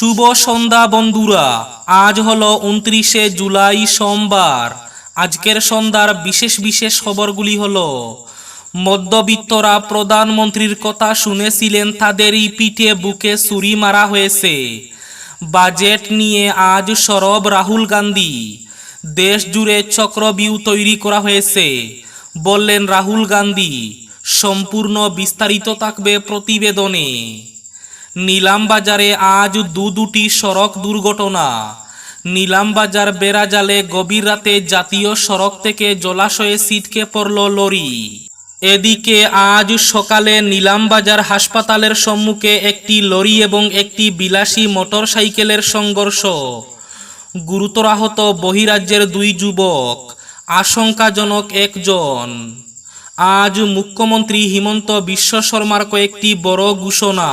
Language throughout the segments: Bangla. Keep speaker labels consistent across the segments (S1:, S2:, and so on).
S1: শুভ সন্ধ্যা বন্ধুরা। আজ হলো উনত্রিশে জুলাই সোমবার। আজকের সন্ধ্যার বিশেষ বিশেষ খবরগুলি হল, মধ্যবিত্তরা প্রধানমন্ত্রীর কথা শুনেছিলেন তাদেরই পিঠে বুকে ছুরি মারা হয়েছে। বাজেট নিয়ে আজ সরব রাহুল গান্ধী। দেশ জুড়ে চক্রবিউ তৈরি করা হয়েছে, বললেন রাহুল গান্ধী। সম্পূর্ণ বিস্তারিত থাকবে প্রতিবেদনে। নিলামবাজারে আজ দু দুটি সড়ক দুর্ঘটনা। নিলামবাজার বেড়াজালে গভীর রাতে জাতীয় সড়ক থেকে জলাশয়ে ছিটকে পড়ল লরি। এদিকে আজ সকালে নিলামবাজার হাসপাতালের সম্মুখে একটি লরি এবং একটি বিলাসী মোটরসাইকেলের সংঘর্ষ। গুরুতর আহত বহিরাজ্যের দুই যুবক, আশঙ্কাজনক একজন। আজ মুখ্যমন্ত্রী হিমন্ত বিশ্ব শর্মার কয়েকটি বড় ঘোষণা।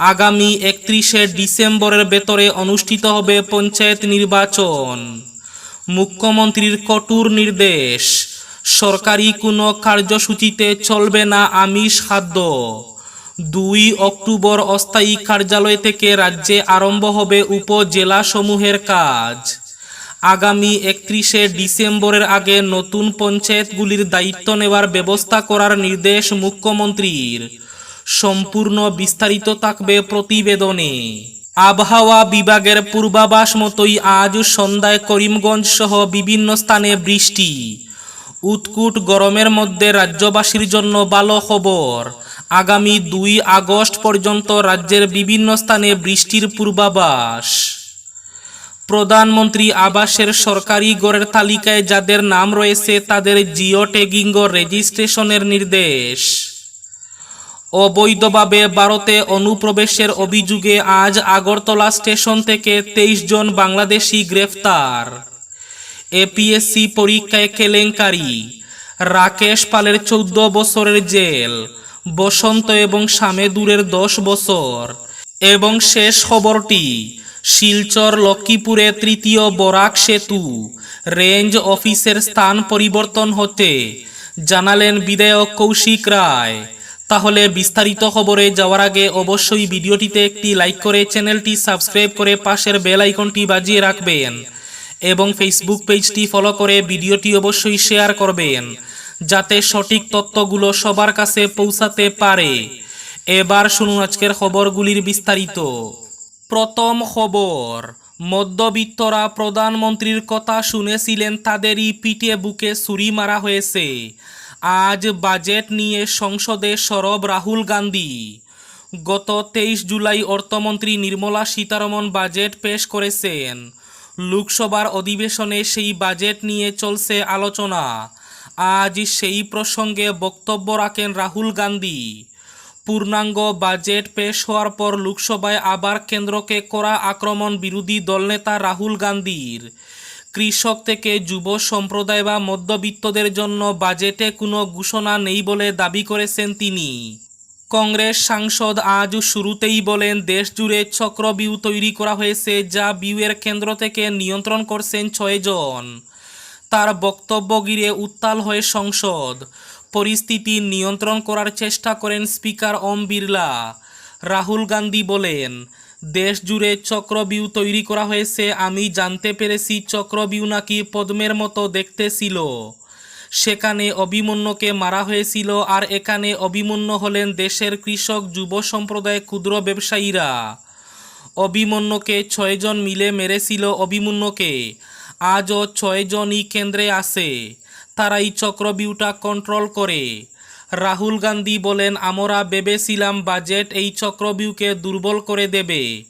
S1: আগামী একত্রিশে ডিসেম্বরের ভেতরে অনুষ্ঠিত হবে পঞ্চায়েত নির্বাচন। মুখ্যমন্ত্রীর কঠোর নির্দেশ। সরকারি কোনো কার্যসূচিতে চলবে না আমিষ খাদ্য। দুই অক্টোবর অস্থায়ী কার্যালয় থেকে রাজ্যে আরম্ভ হবে উপজেলা সমূহের কাজ। আগামী একত্রিশে ডিসেম্বরের আগে নতুন পঞ্চায়েতগুলির দায়িত্ব নেওয়ার ব্যবস্থা করার নির্দেশ মুখ্যমন্ত্রীর। সম্পূর্ণ বিস্তারিত থাকবে প্রতিবেদনে। আবহাওয়া বিভাগের পূর্বাভাস মতোই আজ সন্ধ্যায় করিমগঞ্জ সহ বিভিন্ন স্থানে বৃষ্টি। উৎকুট গরমের মধ্যে রাজ্যবাসীর জন্য ভালো খবর। আগামী দুই আগস্ট পর্যন্ত রাজ্যের বিভিন্ন স্থানে বৃষ্টির পূর্বাভাস। প্রধানমন্ত্রী আবাসের সরকারি গড়ের তালিকায় যাদের নাম রয়েছে তাদের জিও ট্যাগিং ও রেজিস্ট্রেশনের নির্দেশ। অবৈধভাবে ভারতে অনুপ্রবেশের অভিযোগে আজ আগরতলা স্টেশন থেকে তেইশ জন বাংলাদেশি গ্রেফতার। এপিএসসি পরীক্ষায় কেলেঙ্কারি। রাকেশ পালের চৌদ্দ বছরের জেল। বসন্ত এবং সামেদুরের দশ বছর। এবং শেষ খবরটি, শিলচর লক্ষ্মীপুরে তৃতীয় বরাক সেতু। রেঞ্জ অফিসের স্থান পরিবর্তন হতে, জানালেন বিধায়ক কৌশিক রায়। তাহলে বিস্তারিত খবরে যাওয়ার আগে অবশ্যই ভিডিওটিতে একটি লাইক করে চ্যানেলটি সাবস্ক্রাইব করে পাশের বেল আইকনটি বাজিয়ে রাখবেন এবং ফেসবুক পেজটি ফলো করে ভিডিওটি অবশ্যই শেয়ার করবেন, যাতে সঠিক তথ্যগুলো সবার কাছে পৌঁছাতে পারে। এবার শুনুন আজকের খবরগুলির বিস্তারিত। প্রথম খবর, মধ্যবিত্তরা প্রধানমন্ত্রীর কথা শুনেছিলেন, তাদেরই পিঠে বুকে ছুরি মারা হয়েছে। আজ বাজেট নিয়ে সংসদে সরব রাহুল গান্ধী। গত তেইশ জুলাই অর্থমন্ত্রী নির্মলা সীতারমন বাজেট পেশ করেছেন। লোকসভার অধিবেশনে সেই বাজেট নিয়ে চলছে আলোচনা। আজ সেই প্রসঙ্গে বক্তব্য রাখেন রাহুল গান্ধী। পূর্ণাঙ্গ বাজেট পেশ হওয়ার পর লোকসভায় আবার কেন্দ্রকে করা আক্রমণ বিরোধী দলনেতা রাহুল গান্ধীর। কৃষক থেকে যুব সম্প্রদায় বা মধ্যবিত্তদের জন্য বাজেটে কোনো ঘোষণা নেই বলে দাবি করেছেন তিনি। কংগ্রেস সাংসদ আজ শুরুতেই বলেন দেশ জুড়ে চক্রবিউ তৈরি করা হয়েছে যা বিউয়ের কেন্দ্র থেকে নিয়ন্ত্রণ করছেন ছয়জন তার বক্তব্য ঘিরে উত্তাল হয়ে সংসদ। পরিস্থিতি নিয়ন্ত্রণ করার চেষ্টা করেন স্পিকার ওম বিড়লা। রাহুল গান্ধী বলেন দেশ জুড়ে চক্রবিউ তৈরি করা হয়েছে। আমি জানতে পেরেছি চক্রবিউ নাকি পদ্মের মতো দেখতে ছিল সেখানে অভিমন্যুকে মারা হয়েছিল আর এখানে অভিমন্যু হলেন দেশের কৃষক, যুব সম্প্রদায়, ক্ষুদ্র ব্যবসায়ীরা। অভিমন্যুকে ছয়জন মিলে মেরেছিল অভিমন্যুকে। আজও ছয়জনই কেন্দ্রে আছে। তারাই চক্রবিউটা কন্ট্রোল করে। রাহুল গান্ধী বলেন, আমরা ভেবেছিলাম বাজেট এই চক্রবিউকে দুর্বল করে দেবে।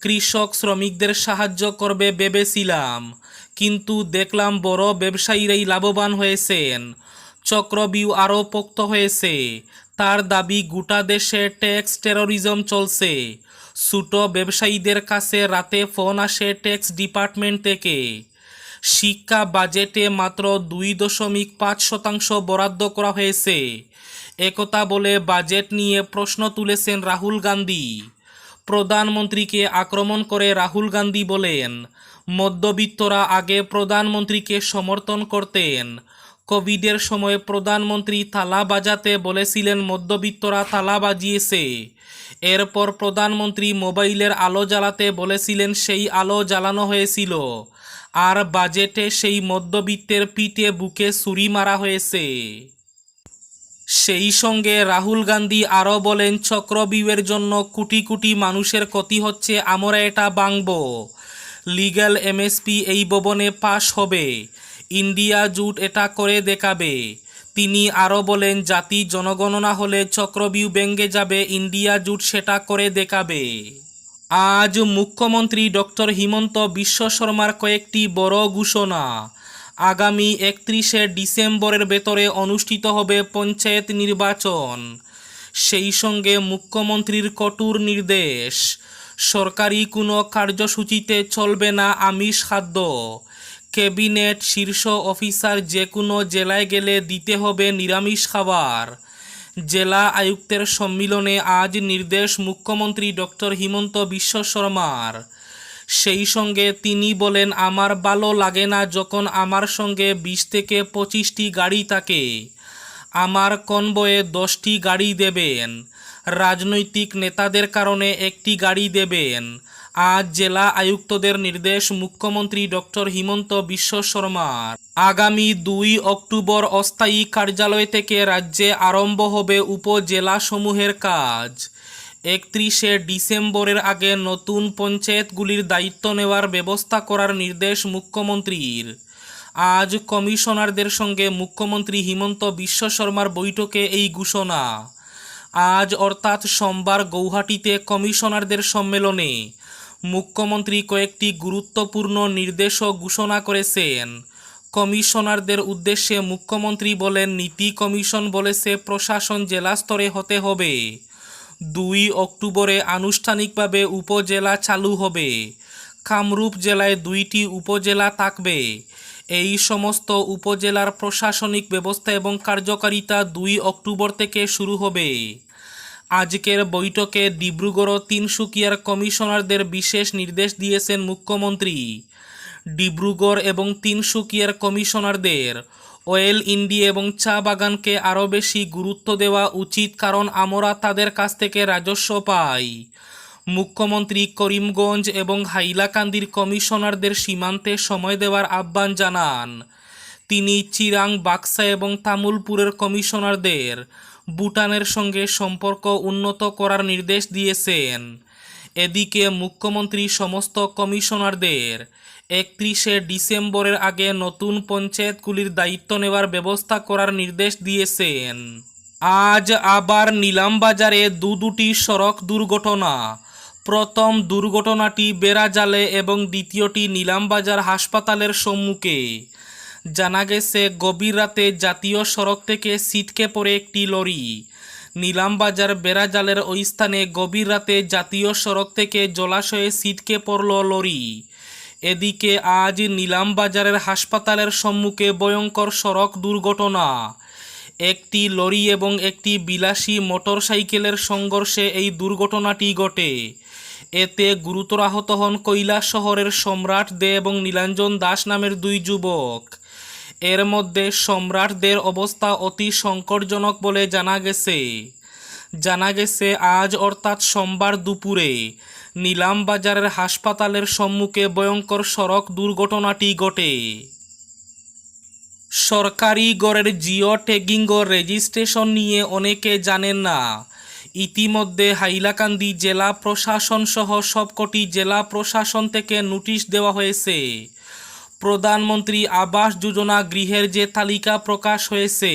S1: কৃষক শ্রমিকদের সাহায্য করবে ভেবেছিলাম। কিন্তু দেখলাম বড় ব্যবসায়ীরাই লাভবান হয়েছেন। চক্রবিউ আরও পোক্ত হয়েছে। তার দাবি, গোটা দেশে ট্যাক্স টেরোরিজম চলছে। ছোটো ব্যবসায়ীদের কাছে রাতে ফোন আসে ট্যাক্স ডিপার্টমেন্ট থেকে। শিক্ষা বাজেটে মাত্র দুই দশমিক পাঁচ শতাংশ বরাদ্দ করা হয়েছে। একথা বলে বাজেট নিয়ে প্রশ্ন তুলেছেন রাহুল গান্ধী। প্রধানমন্ত্রীকে আক্রমণ করে রাহুল গান্ধী বলেন, মধ্যবিত্তরা আগে প্রধানমন্ত্রীকে সমর্থন করতেন। কোভিডের সময় প্রধানমন্ত্রী থালা বাজাতে বলেছিলেন, মধ্যবিত্তরা থালা বাজিয়েছে। এরপর প্রধানমন্ত্রী মোবাইলের আলো জ্বালাতে বলেছিলেন, সেই আলো জ্বালানো হয়েছিল। আর বাজেটে সেই মধ্যবিত্তের পিঠে বুকে ছুরি মারা হয়েছে। সেই সঙ্গে রাহুল গান্ধী আরও বলেন চক্রবিউয়ের জন্য কোটি কোটি মানুষের ক্ষতি হচ্ছে, আমরা এটা বাংব লিগ্যাল এমএসপি এই ভবনে পাশ হবে। ইন্ডিয়া জুট এটা করে দেখাবে। তিনি আরও বলেন, জাতি জনগণনা হলে চক্রবিউ ব্যঙ্গে যাবে, ইন্ডিয়া জুট সেটা করে দেখাবে। আজ মুখ্যমন্ত্রী ডক্টর হিমন্ত বিশ্ব শর্মার কয়েকটি বড় ঘোষণা। আগামী একত্রিশে ডিসেম্বরের ভেতরে অনুষ্ঠিত হবে পঞ্চায়েত নির্বাচন। সেই সঙ্গে মুখ্যমন্ত্রীর কঠোর নির্দেশ। সরকারি কোনো কার্যসূচিতে চলবে না আমিষ খাদ্য। ক্যাবিনেট শীর্ষ অফিসার যে কোনো জেলায় গেলে দিতে হবে নিরামিষ খাবার। জেলা আয়ুক্তের সম্মিলনে আজ নির্দেশ মুখ্যমন্ত্রী ডক্টর হিমন্ত বিশ্ব শর্মার। সেই সঙ্গে তিনি বলেন, আমার ভালো লাগে না যখন আমার সঙ্গে বিশ থেকে পঁচিশটি গাড়ি থাকে। আমার কনবয়ে দশটি গাড়ি দেবেন। রাজনৈতিক নেতাদের কারণে একটি গাড়ি দেবেন। আজ জেলা আয়ুক্তদের নির্দেশ মুখ্যমন্ত্রী ডক্টর হিমন্ত বিশ্ব শর্মার। আগামী দুই অক্টোবর অস্থায়ী কার্যালয় থেকে রাজ্যে আরম্ভ হবে উপজেলা সমূহের কাজ। একত্রিশে ডিসেম্বরের আগে নতুন পঞ্চায়েতগুলির দায়িত্ব নেওয়ার ব্যবস্থা করার নির্দেশ মুখ্যমন্ত্রীর। আজ কমিশনারদের সঙ্গে মুখ্যমন্ত্রী হিমন্ত বিশ্ব শর্মার বৈঠকে এই ঘোষণা। আজ অর্থাৎ সোমবার গৌহাটিতে কমিশনারদের সম্মেলনে মুখ্যমন্ত্রী কয়েকটি গুরুত্বপূর্ণ নির্দেশও ঘোষণা করেছেন। কমিশনারদের উদ্দেশ্যে মুখ্যমন্ত্রী বলেন, নীতি কমিশন বলেছে প্রশাসন জেলা স্তরে হতে হবে। দুই অক্টোবরে আনুষ্ঠানিকভাবে উপজেলা চালু হবে। কামরূপ জেলায় দুইটি উপজেলা থাকবে। এই সমস্ত উপজেলার প্রশাসনিক ব্যবস্থা এবং কার্যকারিতা দুই অক্টোবর থেকে শুরু হবে। আজকের বৈঠকে ডিব্রুগড় তিনসুকিয়ার কমিশনারদের বিশেষ নির্দেশ দিয়েছেন মুখ্যমন্ত্রী। ডিব্রুগড় এবং তিনসুকিয়ার কমিশনারদের অয়েল ইন্ডিয়া এবং চা বাগানকে আরও বেশি গুরুত্ব দেওয়া উচিত কারণ আমরা তাদের কাছ থেকে রাজস্ব পাই। মুখ্যমন্ত্রী করিমগঞ্জ এবং হাইলাকান্দির কমিশনারদের সীমান্তে সময় দেওয়ার আহ্বান জানান। তিনি চিরাং, বাক্সা এবং তামুলপুরের কমিশনারদের ভুটানের সঙ্গে সম্পর্ক উন্নত করার নির্দেশ দিয়েছেন। এদিকে মুখ্যমন্ত্রী সমস্ত কমিশনারদের একত্রিশে ডিসেম্বরের আগে নতুন পঞ্চায়েতগুলির দায়িত্ব নেওয়ার ব্যবস্থা করার নির্দেশ দিয়েছেন। আজ আবার নিলামবাজারে দু দুটি সড়ক দুর্ঘটনা। প্রথম দুর্ঘটনাটি বেড়াজালে এবং দ্বিতীয়টি নিলামবাজার হাসপাতালের সম্মুখে। জানা গেছে, গভীর রাতে জাতীয় সড়ক থেকে ছিটকে পড়ে একটি লরি। নিলামবাজার বেড়াজালের ওই স্থানে গভীর রাতে জাতীয় সড়ক থেকে জলাশয়ে ছিটকে পড়ল লরি। এদিকে আজ নিলামবাজারের হাসপাতালের সম্মুখে ভয়ঙ্কর সড়ক দুর্ঘটনা। একটি লরি এবং একটি বিলাসী মোটরসাইকেলের সংঘর্ষে এই দুর্ঘটনাটি ঘটে। এতে গুরুতর আহত হন কৈলাস শহরের সম্রাট দে এবং নীলাঞ্জন দাস নামের দুই যুবক। এর মধ্যে সম্রাটদের অবস্থা অতি সংকটজনক বলে জানা গেছে। জানা গেছে, আজ অর্থাৎ সোমবার দুপুরে নিলামবাজারের হাসপাতালের সম্মুখে ভয়ঙ্কর সড়ক দুর্ঘটনাটি ঘটে। সরকারি গড়ের জিও ট্যাগিং ও রেজিস্ট্রেশন নিয়ে অনেকে জানেন না। ইতিমধ্যে হাইলাকান্দি জেলা প্রশাসন সহ সবকটি জেলা প্রশাসন থেকে নোটিশ দেওয়া হয়েছে। প্রধানমন্ত্রী আবাস যোজনা গৃহের যে তালিকা প্রকাশ হয়েছে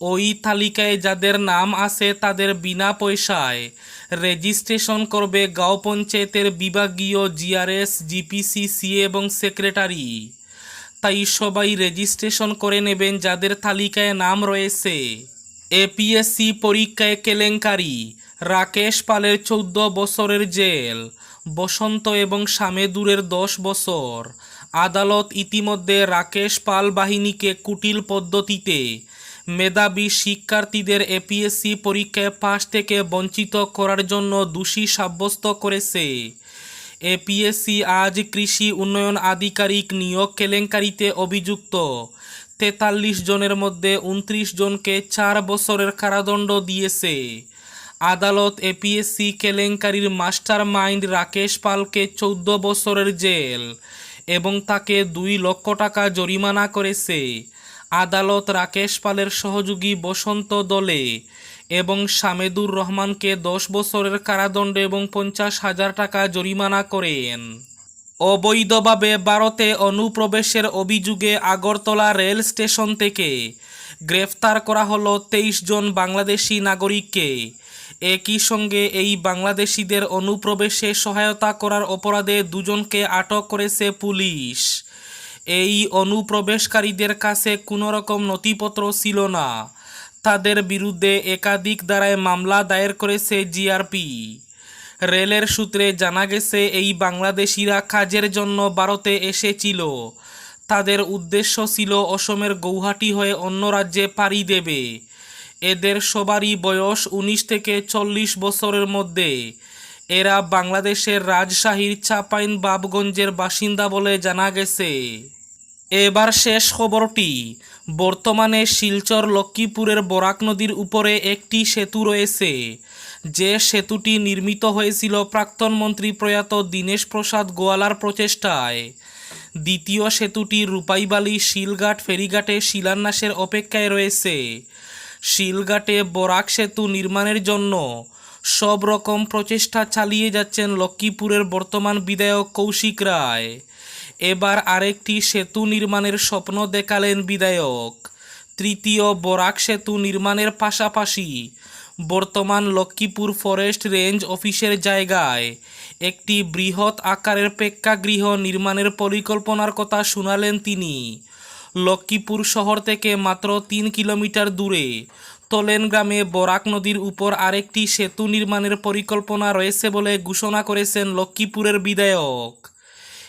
S1: ওই তালিকায় যাদের নাম আছে তাদের বিনা পয়সায় রেজিস্ট্রেশন করবে গাঁও পঞ্চায়েতের বিভাগীয় জিআরএস, জিপিসি, সিএ এবং সেক্রেটারি। তাই সবাই রেজিস্ট্রেশন করে নেবেন যাদের তালিকায় নাম রয়েছে। এপিএসসি পরীক্ষায় কেলেঙ্কারি, রাকেশ পালের চৌদ্দ বছরের জেল, বসন্ত এবং সামেদুরের দশ বছর। আদালত ইতিমধ্যে রাকেশ পাল বাহিনীকে কুটিল পদ্ধতিতে মেধাবী শিক্ষার্থীদের এপিএসসি পরীক্ষায় পাশ থেকে বঞ্চিত করার জন্য দোষী সাব্যস্ত করেছে। এপিএসসি আজ কৃষি উন্নয়ন আধিকারিক নিয়োগ কেলেঙ্কারিতে অভিযুক্ত। তেতাল্লিশ জনের মধ্যে উনত্রিশ জনকে চার বছরের কারাদণ্ড দিয়েছে। আদালত এপিএসসি কেলেঙ্কারির মাস্টার মাইন্ড রাকেশ পালকে চৌদ্দ বছরের জেল এবং তাকে দুই লক্ষ টাকা জরিমানা করেছে। আদালত রাকেশ পালের সহযোগী বসন্ত দলে এবং সামেদুর রহমানকে দশ বছরের কারাদণ্ড এবং পঞ্চাশ হাজার টাকা জরিমানা করেন। অবৈধভাবে ভারতে অনুপ্রবেশের অভিযোগে আগরতলা রেল স্টেশন থেকে গ্রেফতার করা হলো তেইশ জন বাংলাদেশি নাগরিককে। একই সঙ্গে এই বাংলাদেশিদের অনুপ্রবেশে সহায়তা করার অপরাধে দুজনকে আটক করেছে পুলিশ। এই অনুপ্রবেশকারীদের কাছে কোনো রকম নথিপত্র ছিল না। তাদের বিরুদ্ধে একাধিক দ্বারায় মামলা দায়ের করেছে জিআরপি রেলের সূত্রে জানা গেছে, এই বাংলাদেশিরা কাজের জন্য ভারতে এসেছিল। তাদের উদ্দেশ্য ছিল অসমের গৌহাটি হয়ে অন্য রাজ্যে পাড়ি দেবে। এদের সবারই বয়স উনিশ থেকে চল্লিশ বছরের মধ্যে। এরা বাংলাদেশের রাজশাহীর চাপাইন বাবগঞ্জের বাসিন্দা বলে জানা গেছে। এবার শেষ খবরটি। বর্তমানে শিলচর লক্ষ্মীপুরের বরাক নদীর উপরে একটি সেতু রয়েছে। যে সেতুটি নির্মিত হয়েছিল প্রাক্তন মন্ত্রী প্রয়াত দীনেশ প্রসাদ গোয়ালার প্রচেষ্টায়। দ্বিতীয় সেতুটি রূপাইবালি শিলঘাট ফেরিঘাটে শিলান্যাসের অপেক্ষায় রয়েছে। শিলঘাটে বরাক সেতু নির্মাণের জন্য সব রকম প্রচেষ্টা চালিয়ে যাচ্ছেন লক্ষ্মীপুরের বর্তমান বিধায়ক কৌশিক রায়। এবার আরেকটি সেতু নির্মাণের স্বপ্ন দেখালেন বিধায়ক। তৃতীয় বরাক সেতু নির্মাণের পাশাপাশি বর্তমান লক্ষ্মীপুর ফরেস্ট রেঞ্জ অফিসের জায়গায় একটি বৃহৎ আকারের প্রেক্ষাগৃহ নির্মাণের পরিকল্পনার কথা শোনালেন তিনি। লক্ষ্মীপুর শহর থেকে মাত্র তিন কিলোমিটার দূরে তোলেন গ্রামে বরাক নদীর উপর আরেকটি সেতু নির্মাণের পরিকল্পনা রয়েছে বলে ঘোষণা করেছেন লক্ষ্মীপুরের বিধায়ক।